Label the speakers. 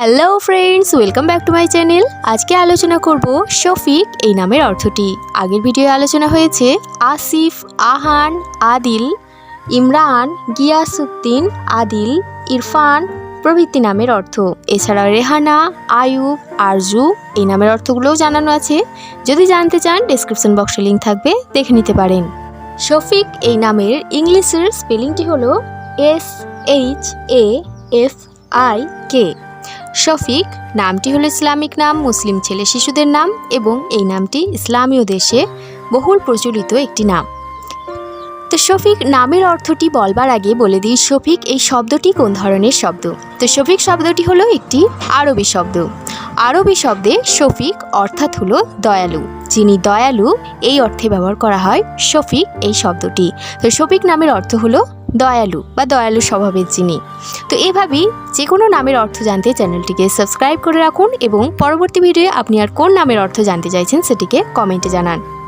Speaker 1: Hello friends welcome back to my channel আজকে আলোচনা করব শফিক এই নামের অর্থটি। আগের ভিডিওয়ে আলোচনা হয়েছে, আসিফ, আহান, আদিল, ইমরান, গিয়াসউদ্দিন, আদিল, ইরফান প্রভৃতি নামের অর্থ। এছাড়া রেহানা, আয়ুব, আরজু এই নামের অর্থগুলোও জানানো আছে। যদি জানতে চান ডেসক্রিপশন বক্সে লিঙ্ক থাকবে, দেখে নিতে পারেন। শফিক এই নামের ইংলিশের স্পেলিংটি হলো S H A F I K Shafik, নামটি হলো ইসলামিক নাম, মুসলিম ছেলে শিশুদের নাম এবং এই নামটি ইসলামীয় দেশে বহুল প্রচলিত একটি নাম। তো শফিক, নামের অর্থটি বলবার আগে বলে দিই, শফিক এই শব্দটি কোন ধরনের শব্দ? তো শফিক শব্দটি হলো একটি আরবি শব্দ। আরবি শব্দে শফিক অর্থাৎ হলো দয়ালু। যিনি দয়ালু, এই অর্থে ব্যবহার করা হয় শফিক এই শব্দটি। তো শফিক নামের অর্থ হলো দয়ালু বা দয়ালু স্বভাবের যিনি। তো এভাবেই যে কোনো নামের অর্থ জানতে চ্যানেলটিকে সাবস্ক্রাইব করে রাখুন এবং পরবর্তী ভিডিওয়ে আপনি আর কোন নামের অর্থ জানতে চাইছেন সেটিকে কমেন্টে জানান।